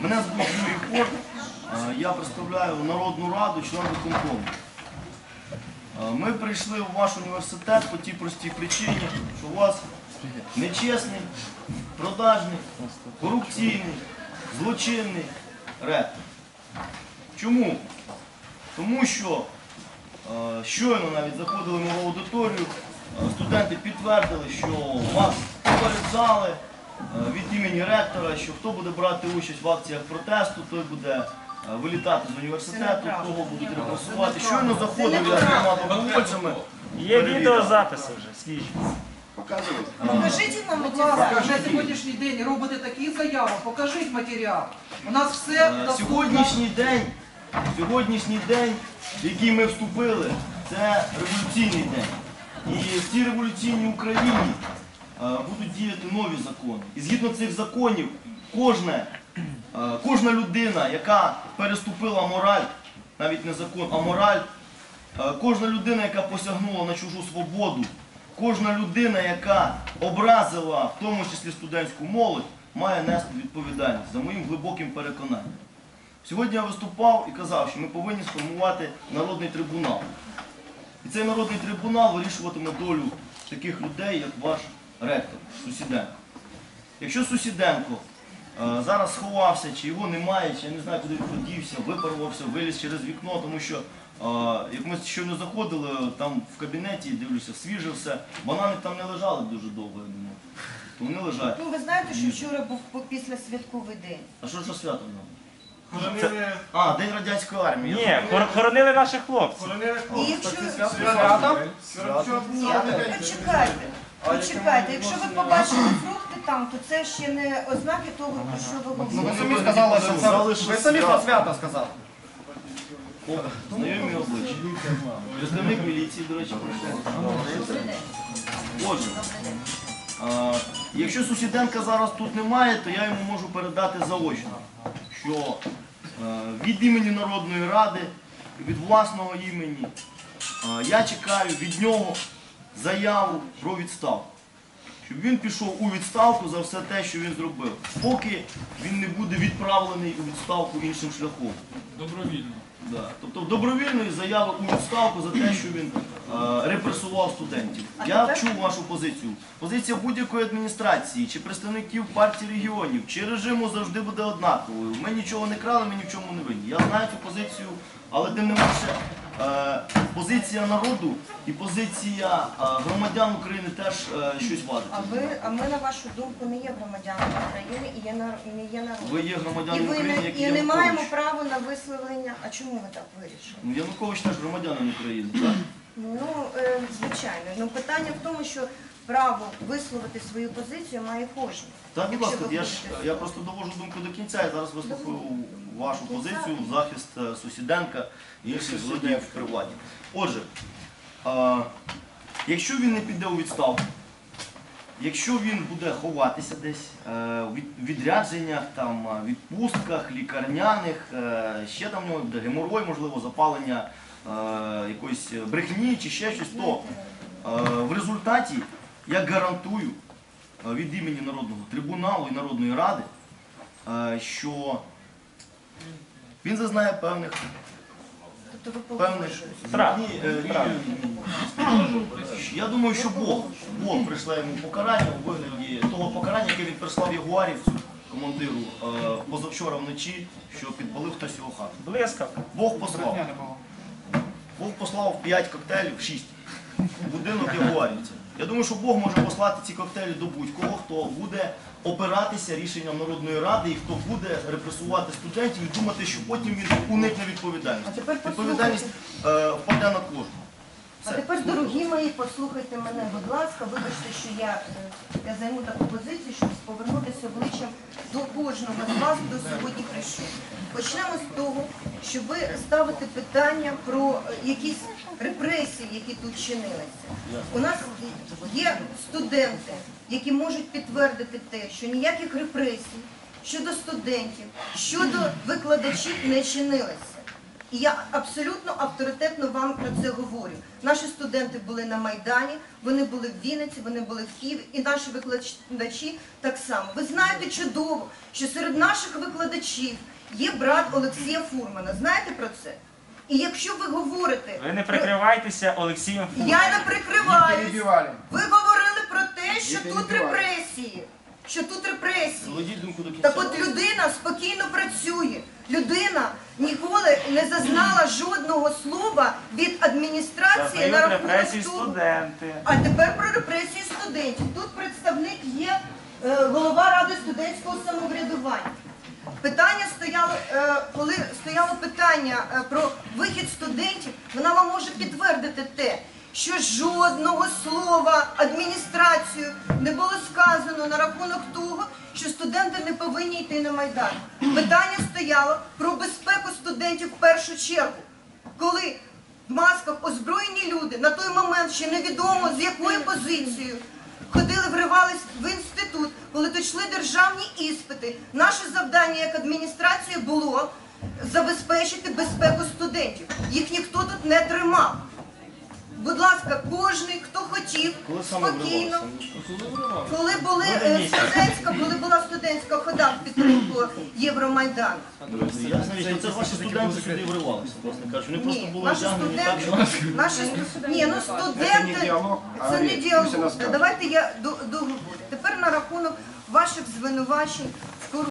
Мене звуть Юрій Хорт. Е, Я представляю Народну раду, член виконкому. Е, Ми прийшли у ваш університет по тій простій причині, що у вас нечесний, продажний, корупційний, злочинний ректор. Чому? Тому що е, щойно навіть заходили ми в аудиторію, студенти підтвердили, що вас попереджали е, від імені ректора, що хто буде брати участь в акціях протесту, той буде е, вилітати з університету, кого будуть репресувати. Щойно заходив я з двома добровольцями. Є відеозаписи вже, свіжі. Покажіть нам, будь ласка, на сьогоднішній день робите такі заяви, покажіть матеріал. У нас все Е, доступно. Сьогоднішній день, сьогоднішній день, в який ми вступили, це революційний день. І в цій революційній Україні е, будуть діяти нові закони. І згідно цих законів, кожне, е, кожна людина, яка переступила мораль, навіть не закон, а мораль, е, кожна людина, яка посягнула на чужу свободу, кожна людина, яка образила, в тому числі студентську молодь, має нести відповідальність за моїм глибоким переконанням. Сьогодні я виступав і казав, що ми повинні сформувати народний трибунал. І цей народний трибунал вирішуватиме долю таких людей, як ваш ректор Сусіденко. Якщо Сусіденко е, зараз сховався, чи його немає, чи я не знаю, куди він подівся, випарувався, виліз через вікно, тому що, е, як ми щойно заходили, там в кабінеті, дивлюся, свіже все, банани там не лежали дуже довго, я думаю. То вони лежать. Ну, ви знаєте, що вчора був по- після святковий день. А що ж за свято в нас? А, День радянської армії. Ні, хор- хоронили наших хлопців. І якщо... Свято. Ні, почекайте. Почекайте, якщо ви побачите фрукти там, то це ще не ознаки того, про що ви Ну, ви говорите. самі сказали, що Сказали, це... Ви самі про свято сказали. Знайомі обличчя. Представник міліції, до речі, прийшов. Отже, а, якщо Сусіденка зараз тут немає, то я йому можу передати заочно, що е, від імені Народної Ради, від власного імені, е, я чекаю від нього заяву про відставку. Щоб він пішов у відставку за все те, що він зробив, поки він не буде відправлений у відставку іншим шляхом. Добровільно. Да. Тобто добровільної заяви у відставку за те, що він е, репресував студентів. А Я тепер- чув вашу позицію. Позиція будь-якої адміністрації, чи представників партії регіонів, чи режиму завжди буде однаковою. Ми нічого не крали, ми ні в чому не винні. Я знаю цю позицію, але тим не менше е, позиція народу і позиція е, громадян України теж е, щось важить. А ви, а ми, на вашу думку, не є громадянами України і є нар- не є народом. Ви є І громадянин ви України, не, як і не Янукович. маємо права на висловлення. А чому ви так вирішили? Ну, Янукович теж громадянин України, так? Ну, е, звичайно. Ну, питання в тому, що право висловити свою позицію має кожен. Так, будь Якщо ласка, ви я ж будете- я просто довожу думку до кінця. Я зараз вислухаю вашу позицію в захист е, Сусіденка і інших злодіїв при владі. Отже, е, якщо він не піде у відставку, якщо він буде ховатися десь е, у від- відрядженнях, там, е, відпустках, лікарняних, е, ще там в нього буде геморой, можливо, запалення е, якоїсь брехні чи ще щось, то е, в результаті я гарантую е, від імені Народного трибуналу і Народної ради, е, що він зазнає певних Тобто певних е. Я думаю, що Бог, Бог прийшла йому покарання у вигляді того покарання, яке він прислав Ягуарівцю, командиру, позавчора вночі, що підпалив хтось його хату. Блискавка. Бог послав. Бог послав 5 коктейлів, 6 в будинок Ягуарівця. Я думаю, що Бог може послати ці коктейлі до будь-кого, хто буде опиратися рішенням Народної Ради і хто буде репресувати студентів і думати, що потім він уникне відповідальності. А тепер Відповідальність е, впаде на кожного. А тепер, дорогі мої, послухайте мене, будь ласка, вибачте, що я, е, я займу таку позицію, щоб повернутися обличчям до кожного з вас, хто сьогодні прийшов. Почнемо з того, що ви ставите питання про е, якісь репресії, які тут чинилися. У нас є студенти, які можуть підтвердити те, що ніяких репресій щодо студентів, щодо викладачів не чинилося. І я абсолютно авторитетно вам про це говорю. Наші студенти були на Майдані, вони були в Вінниці, вони були в Києві, і наші викладачі так само. Ви знаєте чудово, що серед наших викладачів є брат Олексія Фурмана. Знаєте про це? І якщо ви говорите, Ви не прикривайтеся Олексієм Фурманом. я не прикриваюсь. перебивали. Ви говорили про те, що Не тут перебивай. репресії. Що тут репресії. Думку до кінця. Так от людина спокійно працює. Людина ніколи не зазнала жодного слова від адміністрації на Зазнають рахунок репресії того. студенти. А тепер про репресії студентів. Тут голова ради студентського самоврядування. Питання стояло, е, коли стояло питання е, про вихід студентів, вона вам може підтвердити те, що жодного слова адміністрацією не було сказано на рахунок того, що студенти не повинні йти на майдан. Питання стояло про безпеку студентів в першу чергу, коли в масках озброєні люди на той момент ще невідомо з якою позицією ходили, вривались в інститут, коли тут йшли державні іспити. Наше завдання як адміністрації було забезпечити безпеку студентів. Їх ніхто тут не тримав. Будь ласка, кожний, хто хотів, спокійно. Коли були е, студентська, коли була студентська хода в підтримку Євромайдану. Я знаю, що це ваші студенти сюди вривалися, власне кажучи. Вони просто Ні, були наші одягнені так, студенти, наші ні, ну Це студенти, не діалог, а це не. Пусть діалог. скаже. Давайте я до- договорю. Тепер на рахунок ваших звинувачень